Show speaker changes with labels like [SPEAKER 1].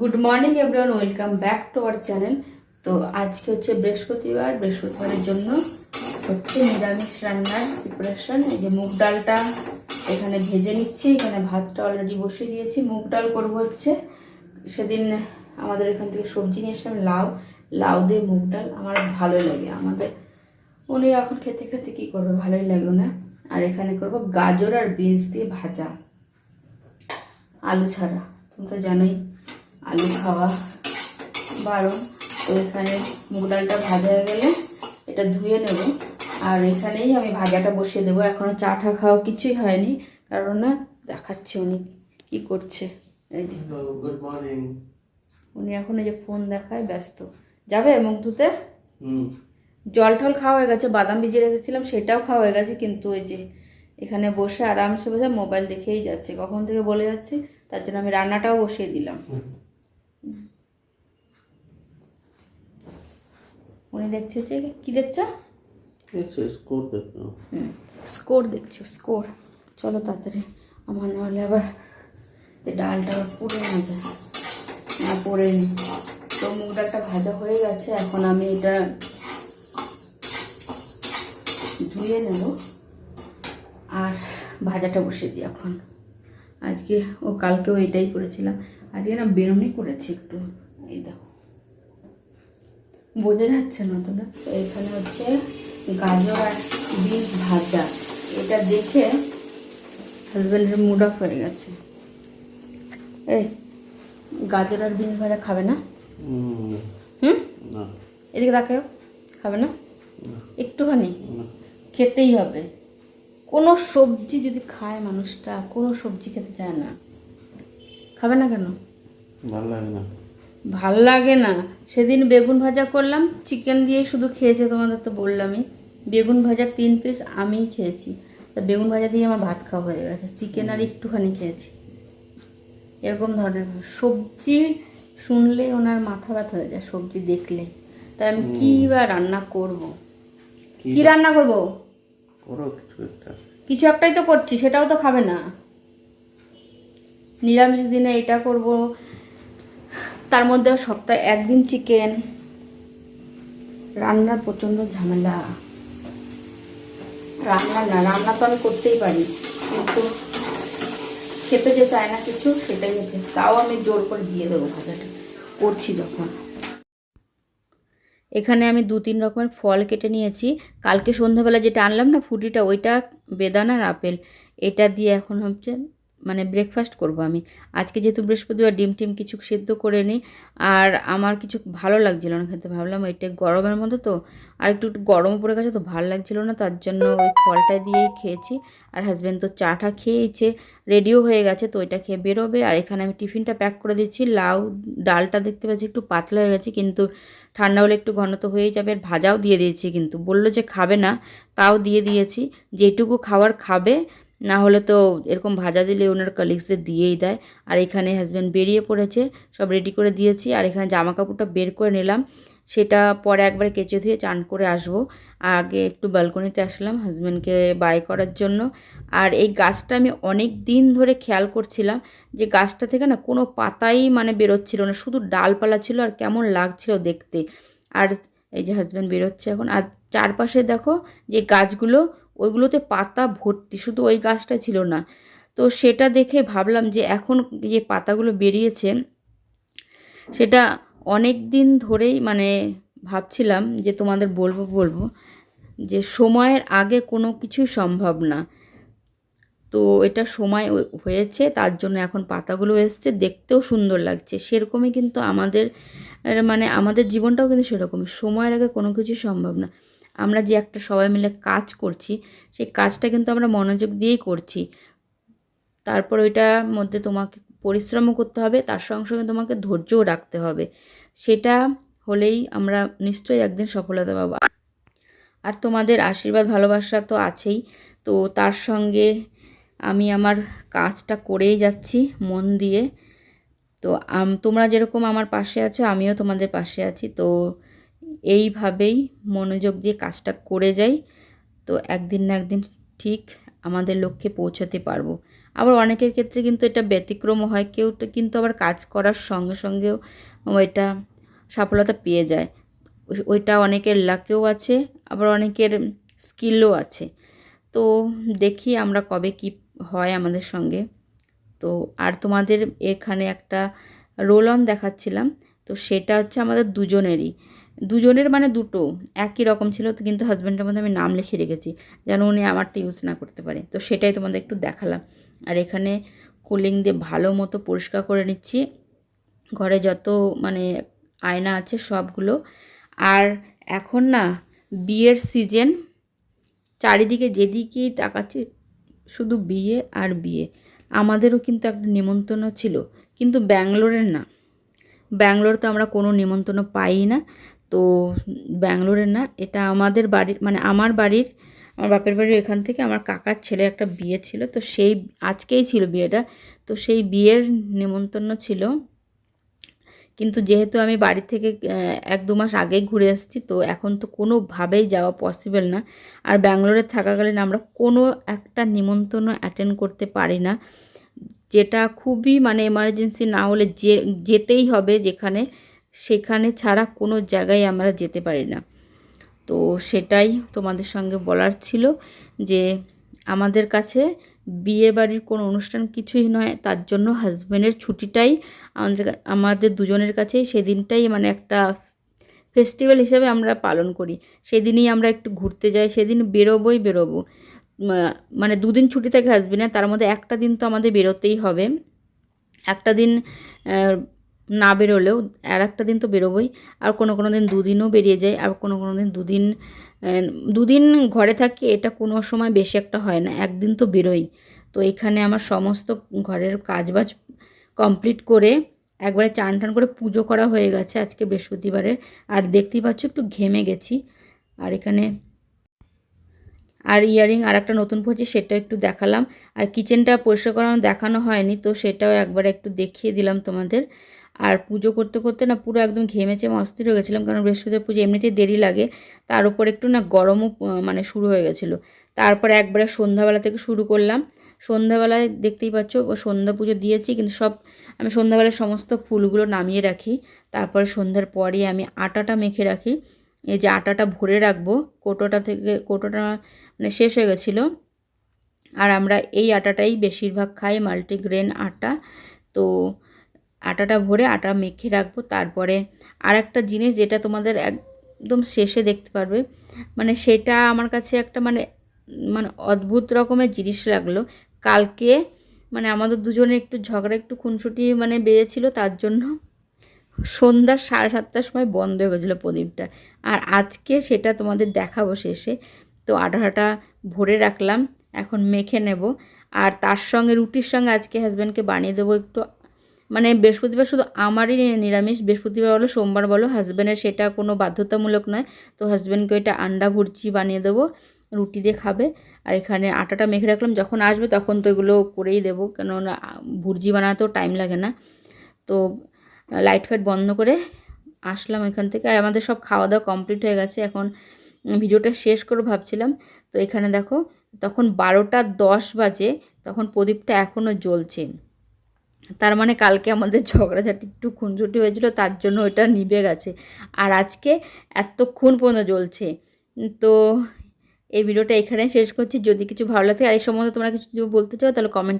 [SPEAKER 1] Good morning everyone welcome back to our channel তো আজকে হচ্ছে বৃহস্পতিবার, বৃহস্পতিবারের জন্য হচ্ছে নিরামিষ রান্নার প্রিপারেশন এই যে মুগ ডালটা এখানে ভেজে নিচ্ছি। এখানে ভাতটা অলরেডি বসিয়ে দিয়েছি। মুগ ডাল করব হচ্ছে সেদিন আমাদের এখান থেকে সবজি নিয়ে এসলাম লাউ। লাউ দিয়ে মুগ ডাল। আমার ভালোই লাগে। আমাদের উনি এখন খেতে খেতে কী করবে? ভালোই লাগবে না। আর এখানে করব গাজর আর বিনস দিয়ে ভাজা। আলু ছাড়া। তুমি তো জানোই। আলু খাওয়া বারণ। তো এখানে মুগ ডালটা ভাজা হয়ে গেলে এটা ধুয়ে নেব। আর এখানেই আমি ভাজাটা বসিয়ে দেবো। এখনও চা ঠা খাওয়া কিছুই হয়নি কারণ না দেখাচ্ছে উনি কি করছে. উনি এখন এই যে ফোন দেখায় ব্যস্ত। যাবে মুখ ধুতে? জল টল খাওয়া হয়ে গেছে বাদাম ভিজিয়ে রেখেছিলাম সেটাও খাওয়া হয়ে গেছে কিন্তু ওই যে এখানে বসে আরামসে বসে মোবাইল দেখেই যাচ্ছে। কখন থেকে বলে যাচ্ছে তার জন্য আমি রান্নাটাও বসিয়ে দিলাম। উনি দেখছে হচ্ছে কি? দেখছ?
[SPEAKER 2] A score
[SPEAKER 1] হুম স্কোর দেখছ স্কোর চলো তাড়াতাড়ি আমার নাহলে আবার এই ডালটা পুড়ে না যায়। না পড়ে নি। তো মুগ ডালটা ভাজা হয়ে গেছে এখন আমি এটা ধুয়ে নেব। আর ভাজাটা বসিয়ে দিই এখন। আজকে ও কালকেও এটাই করেছিলাম। আজকে না বেরোনি করেছি একটু। এই দেখো। বোঝা যাচ্ছে না তো না? তো এখানে হচ্ছে গাজর আর বিনস ভাজা। এটা দেখে হাজব্যান্ডের মুড অফ হয়ে গেছে। এই গাজর আর বিনস ভাজা খাবে না?
[SPEAKER 2] হুম?
[SPEAKER 1] এদিকে দেখাও খাবে না, একটুখানি। খেতেই হবে। কোনো সবজি যদি খায় মানুষটা কোনো সবজি খেতে চায় না। খাবে না কেন?
[SPEAKER 2] ভালো লাগে না।
[SPEAKER 1] ভালো লাগে না। সেদিন বেগুন ভাজা করলাম চিকেন দিয়ে শুধু খেয়েছে তোমাদের তো বললামই। বেগুন ভাজা তিন পিস আমিই খেয়েছি। তা বেগুন ভাজা দিয়ে আমার ভাত খাওয়া হয়ে গেছে। চিকেন আর একটুখানি খেয়েছি। এরকম ধরনের সবজি শুনলে ওনার মাথা ব্যথা হয়ে যায় সবজি দেখলে। তাই আমি কি বা রান্না করব?
[SPEAKER 2] কি
[SPEAKER 1] রান্না করব?
[SPEAKER 2] করো কিছু একটা।
[SPEAKER 1] কিছু একটাই তো করছি সেটাও তো খাবে না। নিরামিষ দিনে এটা করব তার মধ্যে সপ্তাহে একদিন চিকেন। রান্নার প্রচণ্ড ঝামেলা। রান্না না, রান্না তো আমি করতেই পারি, কিন্তু খেতে যে চায় না কিছু, সেটাই হচ্ছে, তাও আমি জোর করে দিয়ে দেবো ভাজাটা, করছি যখন। এখানে আমি দু তিন রকমের ফল কেটে নিয়েছি। কালকে সন্ধ্যাবেলা যেটা আনলাম না, ফুটিটা, ওইটা বেদানা আর আপেল। এটা দিয়ে এখন হচ্ছে মানে ব্রেকফাস্ট করব আমি। আজকে যেহেতু বৃহস্পতিবার ডিম টিম কিছু সিদ্ধ করে নিই, আর আমার কিছু ভালো লাগছিল না খেতে। ভাবলাম এটা গরমের মতো তো আর একটু একটু গরম পড়ে গেছে তো ভালো লাগছিল না, তার জন্য ওই ফলটা দিয়েই খেয়েছি। আর হাজব্যান্ড তো চাটা খেয়েইছে রেডিও হয়ে গেছে তো ওইটা খেয়ে বেরোবে। আর এখানে আমি টিফিনটা প্যাক করে দিচ্ছি, লাউ ডালটা দেখতে পাচ্ছি একটু পাতলা হয়ে গেছে, কিন্তু ঠান্ডা হলে একটু ঘন তো হয়েই যাবে। আর ভাজাও দিয়ে দিয়েছি কিন্তু, বলল যে খাবে না, তাও দিয়ে দিয়েছি। যেটুকু খাবার খাবে না হলে তো এরকম ভাজা দিলে ওনার কালিগসদের দিয়েই দেয়। আর এখানে হাজব্যান্ড বেরিয়ে পড়েছে, সব রেডি করে দিয়েছি। আর এখানে জামা কাপড়টা বের করে নিলাম। সেটা পরে একবার কেচে ধুয়ে চান করে আসব। আগে একটু ব্যালকনিতে আসলাম হাজব্যান্ডকে বাই করার জন্য। আর এই গাছটা আমি অনেক দিন ধরে খেয়াল করছিলাম যে গাছটা থেকে না কোনো পাতাই মানে বেরোচ্ছিল না, শুধু ডালপালা ছিল আর কেমন লাগছিল দেখতে। আর এই যে হাজব্যান্ড বেরোচ্ছে এখন। আর চারপাশে দেখো যে গাছগুলো ওইগুলোতে পাতা ভর্তি, শুধু ওই গাছটা ছিল না। তো সেটা দেখে ভাবলাম যে এখন যে পাতাগুলো বেরিয়েছে, সেটা অনেক দিন ধরেই মানে ভাবছিলাম যে তোমাদের বলব বলব যে সময়ের আগে কোনো কিছুই সম্ভব না। তো এটা সময় হয়েছে, তার জন্য এখন পাতাগুলো এসছে, দেখতেও সুন্দর লাগছে। সেরকমই কিন্তু আমাদের মানে আমাদের জীবনটাও কিন্তু সেরকমই। সময়ের আগে কোনো কিছু সম্ভব না। আমরা যে একটা সবাই মিলে কাজ করছি, সেই কাজটা কিন্তু আমরা মনোযোগ দিয়েই করছি। তারপর ওইটার মধ্যে তোমাকে পরিশ্রমও করতে হবে, তার সঙ্গে সঙ্গে তোমাকে ধৈর্যও রাখতে হবে। সেটা হলেই আমরা নিশ্চয়ই একদিন সফলতা পাবো। আর তোমাদের আশীর্বাদ, ভালোবাসা তো আছেই। তো তার সঙ্গে আমি আমার কাজটা করেই যাচ্ছি, মন দিয়ে। তো তোমরা যেরকম আমার পাশে আছো, আমিও তোমাদের পাশে আছি। তো এইভাবেই মনোযোগ দিয়ে কাজটা করে যাই। তো একদিন না একদিন ঠিক আমাদের লক্ষ্যে পৌঁছাতে পারব। আবার অনেকের ক্ষেত্রে কিন্তু এটা ব্যতিক্রম হয়, কেউ কিন্তু আবার কাজ করার সঙ্গে সঙ্গেও এটা সফলতা পেয়ে যায়। ওই- ওইটা অনেকের লাকেও আছে, আবার অনেকের স্কিলও আছে। তো দেখি আমরা কবে কি হয় আমাদের সঙ্গে। তো আর তোমাদের এখানে একটা রোল অন দেখাচ্ছিলাম, তো সেটা হচ্ছে আমাদের দুজনেরই। দুজনের মানে দুটো, একই রকম ছিল, তো কিন্তু হাজব্যান্ডের মধ্যে আমি নাম লিখে রেখেছি, যেন উনি আমারটা ইউজ না করতে পারে। তো সেটাই তোমাদের একটু দেখালাম। আর এখানে কুলিং দিয়ে ভালো মতো পরিষ্কার করে নিচ্ছি। ঘরে যত মানে আয়না আছে সবগুলো। আর এখন না, বিয়ের সিজন চারিদিকে যেদিকেই তাকাচ্ছি, শুধু বিয়ে আর বিয়ে। আমাদেরও কিন্তু একটা নিমন্ত্রণ ছিল, কিন্তু ব্যাঙ্গালোরের না। ব্যাঙ্গালোর তো আমরা কোনো নিমন্ত্রণ পাই না। তো ব্যাঙ্গালোরের না, এটা আমাদের বাড়ির মানে আমার বাড়ির, আমার বাপের বাড়ির এখান থেকে আমার কাকার ছেলে একটা বিয়ে ছিল, তো সেই আজকেই ছিল বিয়েটা, তো সেই বিয়ের নিমন্ত্রণ ছিল। কিন্তু যেহেতু আমি বাড়ি থেকে এক দু মাস আগেই ঘুরে এসেছি তো এখন তো কোনোভাবেই যাওয়া পসিবল না। আর ব্যাঙ্গালোরে থাকাকালীন আমরা কোনো একটা নিমন্ত্রণ অ্যাটেন্ড করতে পারি না। যেটা খুবই মানে এমার্জেন্সি না হলে যে, যেতেই হবে যেখানে। সেখানে ছাড়া কোনো জায়গায় আমরা যেতে পারি না। তো সেটাই তোমাদের সঙ্গে বলার ছিল যে আমাদের কাছে বিয়ে বাড়ির কোনো অনুষ্ঠান কিছুই নয়, তার জন্য হাজব্যান্ডের ছুটিটাই আমাদের আমাদের দুজনের কাছেই সেদিনটাই মানে একটা ফেস্টিভ্যাল হিসেবে আমরা পালন করি। সেদিনই আমরা একটু ঘুরতে যাই, সেদিন বেরোবোই বেরোবো। মানে দুদিন ছুটি থাকে হাজবেন্ডের তার মধ্যে একটা দিন তো আমাদের বেরোতেই হবে। একটা দিন না বেরোলেও আর একটা দিন তো বেরোবই। আর কোনো কোনো দিন দুদিনও বেরিয়ে যায়, আর কোনো কোনো দিন দুদিন দুদিন ঘরে থাকি এটা কোনো সময় বেশি একটা হয় না, একদিন তো বেরোই। তো এখানে আমার সমস্ত ঘরের কাজবাজ কমপ্লিট করে একবারে চান টান করে পুজো করা হয়ে গেছে আজকে বৃহস্পতিবারের আর দেখতেই পাচ্ছ একটু ঘেমে গেছি। আর এখানে আর ইয়ারিং আর একটা নতুন পড়ছি সেটাও একটু দেখালাম। আর কিচেনটা পরিষ্কার করানো দেখানো হয়নি, তো সেটাও একবার একটু দেখিয়ে দিলাম তোমাদের। আর পুজো করতে করতে না পুরো একদম আমি অস্থির হয়ে গেছিলাম, কারণ বৃহস্পতিবার পুজো এমনিতেই দেরি লাগে। তার উপর একটু না গরমও মানে শুরু হয়ে গেছিল। তারপরে একবারে সন্ধ্যাবেলা থেকে শুরু করলাম। সন্ধ্যাবেলায় দেখতেই পাচ্ছ সন্ধ্যা পুজো দিয়েছি, কিন্তু সব, আমি সন্ধ্যাবেলায় সমস্ত ফুলগুলো নামিয়ে রাখি। তারপরে সন্ধ্যার পরই আমি আটাটা মেখে রাখি। এই যে আটাটা ভরে রাখব, কোটোটা থেকে, কোটোটা মানে শেষ হয়ে গেছিল। আর আমরা এই আটাটাই বেশিরভাগ খাই, মাল্টিগ্রেন আটা। তো আটাটা ভরে আটা মেখে রাখব, তারপরে আর একটা জিনিস যেটা তোমাদের একদম শেষে দেখতে পারবে মানে সেটা আমার কাছে একটা মানে মানে অদ্ভুত রকমের জিনিস লাগল। কালকে মানে আমাদের দুজনে একটু ঝগড়া, একটু খুনসুটি মানে বেজেছিল তার জন্য সন্ধ্যা সাড়ে সাতটার সময় বন্ধ হয়ে গেছিল প্রদীপটা। আর আজকে সেটা তোমাদের দেখাবো শেষে। তো আটাটা ভরে রাখলাম, এখন মেখে নেব। আর তার সঙ্গে রুটির সঙ্গে আজকে হাজব্যান্ডকে বানিয়ে দেবো একটু মানে বৃহস্পতিবার শুধু আমারই নিরামিষ, বৃহস্পতিবার বলো, সোমবার বলো হাজব্যান্ডের সেটা কোনো বাধ্যতামূলক নয়। তো হাজব্যান্ডকে এটা আন্ডা ভুর্জি বানিয়ে দেবো, রুটি দিয়ে খাবে। আর এখানে আটাটা মেখে রাখলাম, যখন আসবে তখন তো এগুলো করেই দেবো। কেননা ভুর্জি বানাতেও টাইম লাগে না। তো লাইট ফাইট বন্ধ করে আসলাম এখান থেকে। আর আমাদের সব খাওয়া দাওয়া কমপ্লিট হয়ে গেছে। এখন ভিডিওটা শেষ করে ভাবছিলাম। তো এখানে দেখো, তখন বারোটা দশ বাজে, তখন প্রদীপটা এখনও জ্বলছে। তার মানে কালকে আমাদের ঝগড়াঝাটি একটু খুনসুটি হয়েছিল, তার জন্য ওটা নিবে গেছে। আর আজকে এতক্ষণ পর্যন্ত জ্বলছে। তো এই ভিডিওটা এখানে শেষ করছি। যদি কিছু ভালো লাগে আর এই সম্বন্ধে তোমরা কিছু বলতে চাও, তাহলে কমেন্টে